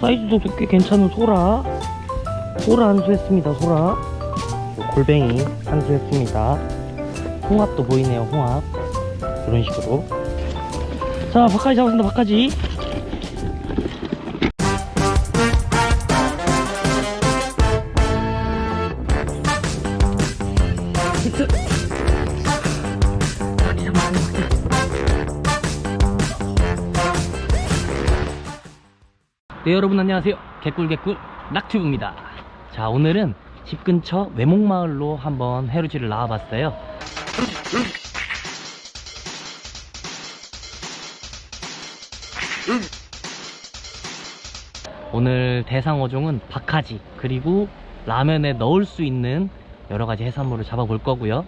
사이즈도 꽤 괜찮은 소라. 소라 한수 했습니다 소라. 요 골뱅이 한수 했습니다. 홍합도 보이네요 홍합. 이런 식으로. 자 바카지 잡았습니다 바카지 네 여러분 안녕하세요. 개꿀개꿀 낙튜브입니다. 자 오늘은 집 근처 외목마을로 한번 해루지를 나와봤어요. 오늘 대상 어종은 박하지 그리고 라면에 넣을 수 있는 여러가지 해산물을 잡아볼 거고요.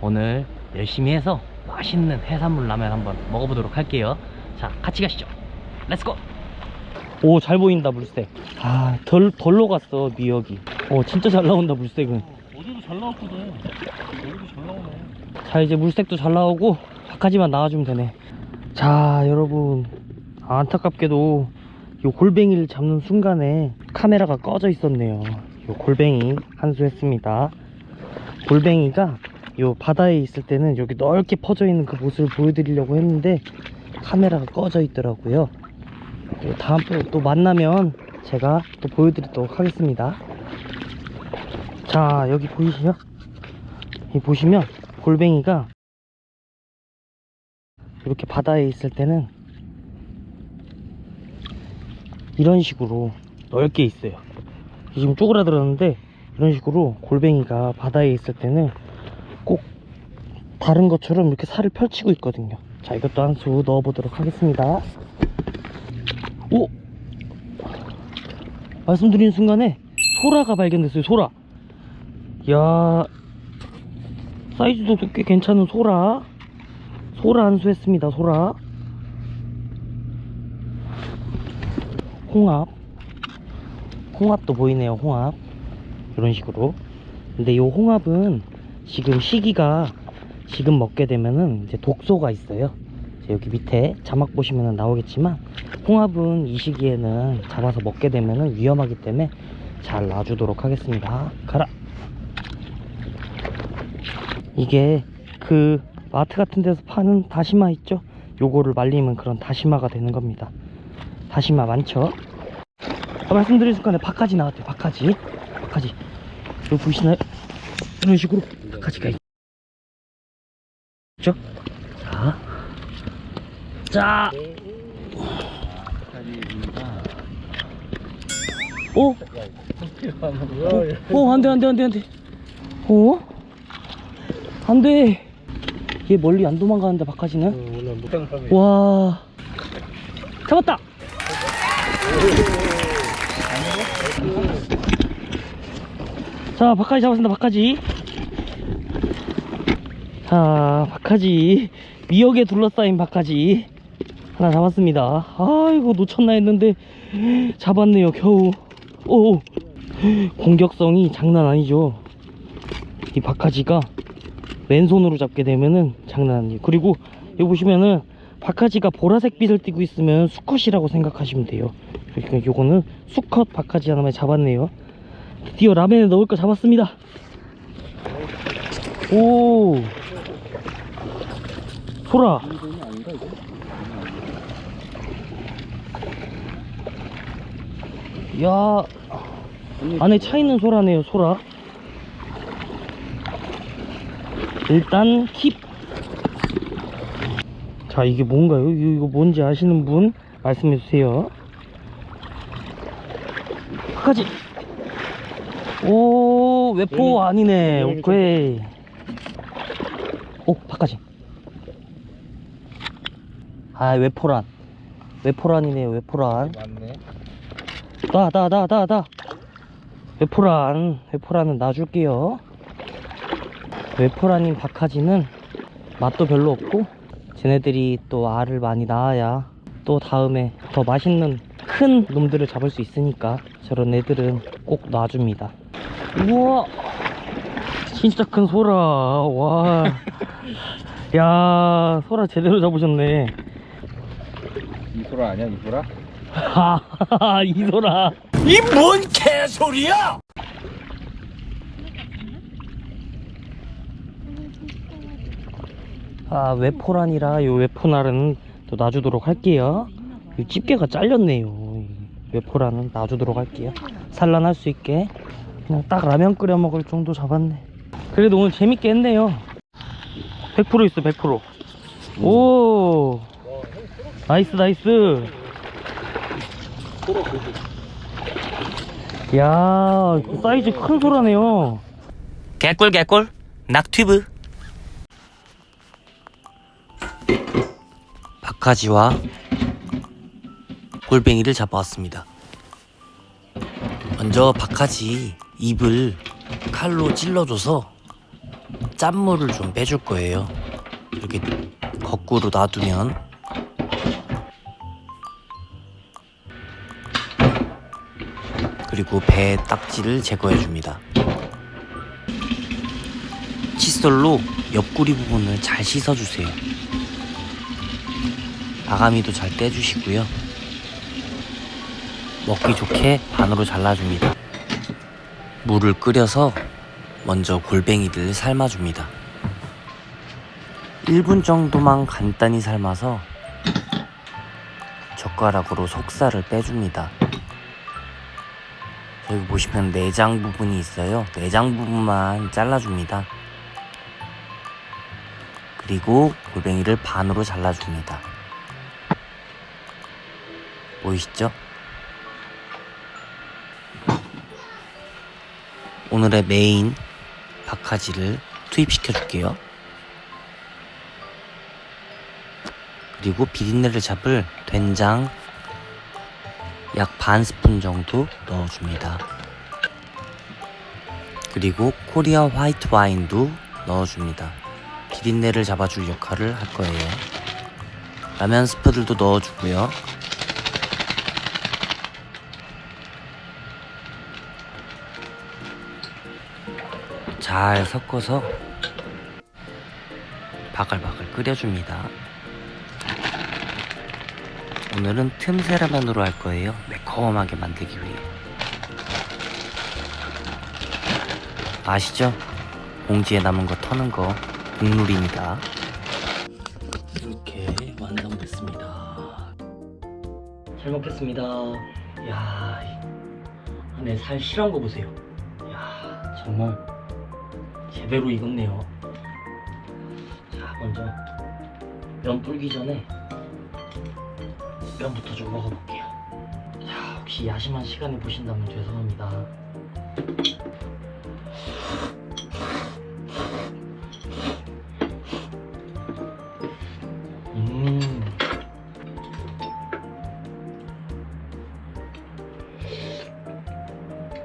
오늘 열심히 해서 맛있는 해산물 라면 한번 먹어보도록 할게요. 자 같이 가시죠. 렛츠고 오 잘 보인다 물색. 아덜 덜 녹았어 미역이. 오 진짜 잘 나온다 물색은. 어제도 잘 나왔거든. 여기도 잘 나오네. 자 이제 물색도 잘 나오고 박하지만 나와주면 되네. 자 여러분. 아, 안타깝게도 요 골뱅이를 잡는 순간에 카메라가 꺼져 있었네요. 요 골뱅이 한수 했습니다. 골뱅이가 요 바다에 있을 때는 여기 넓게 퍼져 있는 그 모습을 보여드리려고 했는데 카메라가 꺼져 있더라고요. 또 다음번에 또 만나면 제가 또 보여드리도록 하겠습니다. 자 여기 보이시죠? 이 보시면 골뱅이가 이렇게 바다에 있을 때는 이런 식으로 넓게 있어요. 지금 쪼그라들었는데 이런 식으로 골뱅이가 바다에 있을 때는 꼭 다른 것처럼 이렇게 살을 펼치고 있거든요. 자 이것도 한 수 넣어 보도록 하겠습니다 오! 말씀드리는 순간에 소라가 발견됐어요 소라. 야 사이즈도 꽤 괜찮은 소라. 소라 한수 했습니다 소라. 홍합. 홍합도 보이네요 홍합. 이런 식으로. 근데 이 홍합은 지금 시기가 지금 먹게 되면은 이제 독소가 있어요 여기 밑에 자막 보시면 나오겠지만 홍합은 이 시기에는 잡아서 먹게 되면은 위험하기 때문에 잘 놔주도록 하겠습니다 가라 이게 그 마트 같은 데서 파는 다시마 있죠? 요거를 말리면 그런 다시마가 되는 겁니다. 다시마 많죠? 아, 말씀드린 순간에 박하지 나왔대요. 박하지. 박하지. 여기 보이시나요? 이런 식으로 박하지가 있죠? 자. 자. 오! 어, 안 돼, 안 돼, 안 돼, 안 돼. 어? 안 돼. 얘 멀리 안 도망가는데, 박하지는? 오늘 무당감이. 와. 잡았다! 자, 박하지 잡았습니다, 박하지. 자, 박하지. 미역에 둘러싸인 박하지. 하나 잡았습니다. 아이고, 놓쳤나 했는데, 잡았네요, 겨우. 오, 공격성이 장난 아니죠. 이 박하지가 왼손으로 잡게 되면은 장난 아니에요. 그리고 여기 보시면은 박하지가 보라색 빛을 띠고 있으면 수컷이라고 생각하시면 돼요. 그러니까 요거는 수컷 박하지 하나만 잡았네요. 드디어 라면에 넣을 거 잡았습니다. 오, 소라. 야, 안에 차 있는 소라네요, 소라. 일단 킵. 자, 이게 뭔가요? 이거, 뭔지 아시는 분 말씀해 주세요. 끝까지. 오, 외포 아니네. 오케이. 오, 바까지. 아, 외포란. 외포란이네요, 외포란. 맞네. 나, 나, 나, 나, 나. 외포란, 외포란은 놔줄게요. 외포란인 박하지는 맛도 별로 없고, 쟤네들이 또 알을 많이 낳아야 또 다음에 더 맛있는 큰 놈들을 잡을 수 있으니까 저런 애들은 꼭 놔줍니다. 우와! 진짜 큰 소라. 와. 야, 소라 제대로 잡으셨네. 이 소라 아니야 이 소라? 하하하 이소라. 이 뭔 개소리야! 아 외포란이라 요 외포날은 또 놔주도록 할게요. 이 집게가 잘렸네요. 이 외포란은 놔주도록 할게요. 산란할 수 있게 그냥 딱 라면 끓여 먹을 정도 잡았네. 그래도 오늘 재밌게 했네요. 100% 있어 100%오! 나이스 나이스 야 사이즈 큰 소라네요 개꿀 개꿀 낙튜브 박하지와 골뱅이를 잡아왔습니다. 먼저 박하지 입을 칼로 찔러줘서 짠물을 좀 빼줄 거예요. 이렇게 거꾸로 놔두면 그리고 배 딱지를 제거해 줍니다. 칫솔로 옆구리 부분을 잘 씻어주세요. 아가미도 잘 떼주시고요. 먹기 좋게 반으로 잘라줍니다. 물을 끓여서 먼저 골뱅이를 삶아줍니다. 1분 정도만 간단히 삶아서 젓가락으로 속살을 빼줍니다. 여기 보시면 내장 부분이 있어요. 내장 부분만 잘라줍니다. 그리고 골뱅이를 반으로 잘라줍니다. 보이시죠? 오늘의 메인 박하지를 투입시켜 줄게요. 그리고 비린내를 잡을 된장 약 반 스푼 정도 넣어줍니다. 그리고 코리아 화이트 와인도 넣어줍니다. 비린내를 잡아줄 역할을 할 거예요. 라면 스프들도 넣어주고요. 잘 섞어서 바글바글 끓여줍니다. 오늘은 틈새 라면으로 할 거예요. 매콤하게 만들기 위해. 아시죠? 봉지에 남은 거 터는 거 국룰입니다. 이렇게 완성됐습니다. 잘 먹겠습니다. 야, 안에 살 실한 거 보세요. 야, 정말 제대로 익었네요. 자, 먼저 면 불기 전에 면부터 좀 먹어볼게요. 자, 혹시 야심한 시간에 보신다면 죄송합니다. 음.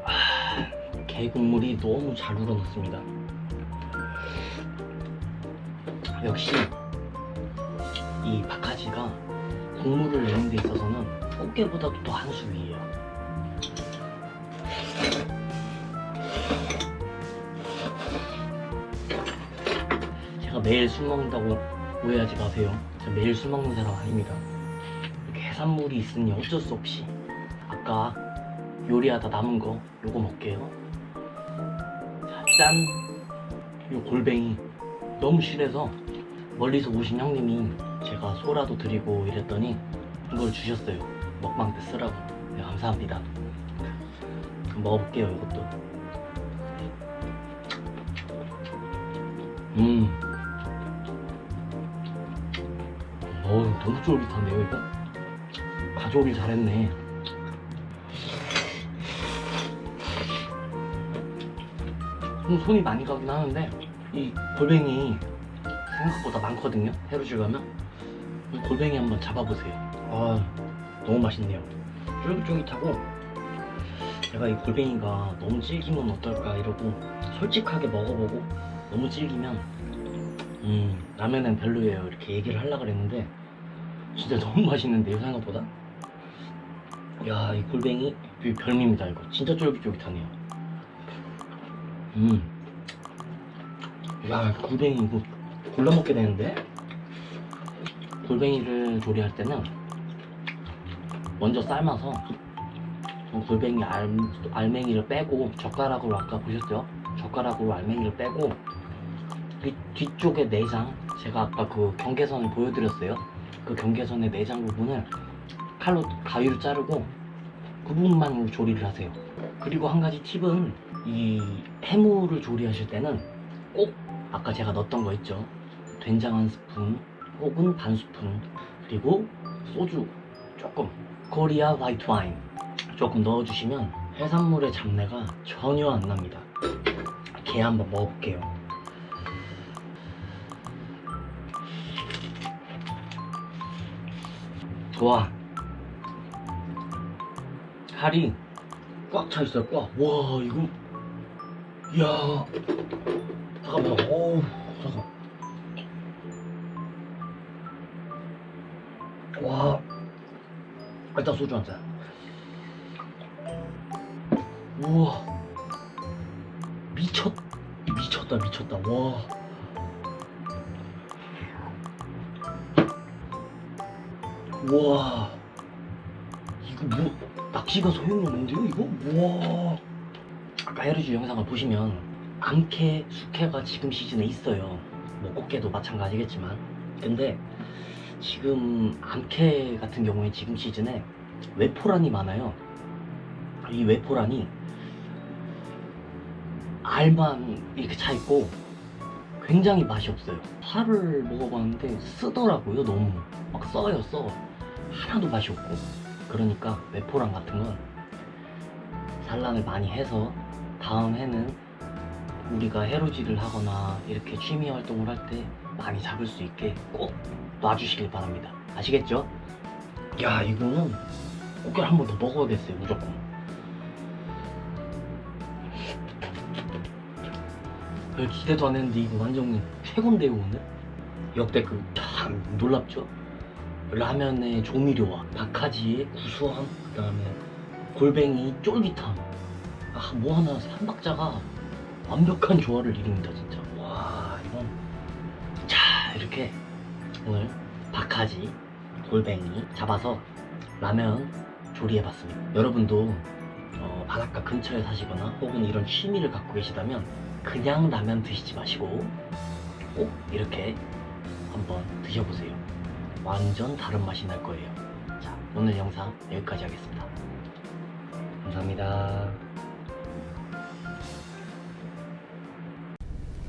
아, 너무 잘 우러났습니다. 역시 이 박하지가 국물을 내는 데 있어서는 꽃게보다도 더 한 수 위에요. 제가 매일 술 먹는다고 오해하지 마세요. 저 매일 술 먹는 사람 아닙니다. 해산물이 있으니 어쩔 수 없이 아까 요리하다 남은 거 요거 먹게요. 자, 짠! 요 골뱅이 너무 실해서 멀리서 오신 형님이 제가 소라도 드리고 이랬더니 이걸 주셨어요. 먹방 때 쓰라고. 네, 감사합니다. 그럼 먹어볼게요, 이것도. 음. 어, 너무 쫄깃한데요, 이거? 가져오길 잘했네. 좀 손이 많이 가긴 하는데, 이 골뱅이 생각보다 많거든요. 해루질 가면 이 골뱅이 한번 잡아보세요. 아 너무 맛있네요. 쫄깃쫄깃하고 제가 이 골뱅이가 너무 질기면 어떨까 이러고 솔직하게 먹어보고 너무 질기면 음 라면은 별로예요 이렇게 얘기를 하려 그랬는데 진짜 너무 맛있는데요 생각보다. 야 이 골뱅이 이 별미입니다 이거 진짜 쫄깃쫄깃하네요. 음. 야 골뱅이 이거 골라 먹게 되는데 골뱅이를 조리할 때는 먼저 삶아서 좀 골뱅이 알, 알맹이를 빼고 젓가락으로 아까 보셨죠? 젓가락으로 알맹이를 빼고 그 뒤쪽에 내장 제가 아까 그 경계선을 보여드렸어요. 그 경계선의 내장 부분을 칼로 가위로 자르고 그 부분만 조리를 하세요. 그리고 한 가지 팁은 이 해물을 조리하실 때는 꼭 아까 제가 넣었던 거 있죠. 된장 한 스푼 혹은 반 스푼 그리고 소주 조금 코리아 화이트 와인 조금 넣어주시면 해산물의 잡내가 전혀 안 납니다. 게 한번 먹어볼게요. 와 살이 꽉 차 있어요. 꽉. 와 이거 이야 잠깐만. 어우 잠깐. 와. 일단 소주 한 잔. 우와. 미쳤 미쳤다 미쳤다. 와. 와. 이거 뭐 낚시가 소용없는데요 이거? 와. 아까 헤르주 영상을 보시면 암캐, 숙회가 지금 시즌에 있어요. 뭐 꽃게도 마찬가지겠지만. 근데 지금 암캐 같은 경우에 지금 시즌에 외포란이 많아요. 이 외포란이 알만 이렇게 차 있고 굉장히 맛이 없어요. 살을 먹어봤는데 쓰더라고요 너무. 막 써요 써. 하나도 맛이 없고. 그러니까 외포랑 같은 건 산란을 많이 해서 다음 해는 우리가 해루질을 하거나 이렇게 취미 활동을 할 때 많이 잡을 수 있게 꼭 놔주시길 바랍니다. 아시겠죠? 야 이거는 꽃게 한번 더 먹어야겠어요 무조건. 별 기대도 안 했는데 이거 완전 최고인데요 오늘? 역대급 참 놀랍죠? 라면의 조미료와 박하지의 구수함 그 다음에 골뱅이 쫄깃함 아 뭐 하나 한 박자가 완벽한 조화를 이룹니다 진짜 이렇게 오늘 박하지 골뱅이 잡아서 라면 조리해봤습니다 여러분도 어, 바닷가 근처에 사시거나 혹은 이런 취미를 갖고 계시다면 그냥 라면 드시지 마시고 꼭 이렇게 한번 드셔보세요 완전 다른 맛이 날 거예요. 자, 오늘 영상 여기까지 하겠습니다. 감사합니다.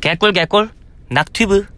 개꿀 개꿀 낙튜브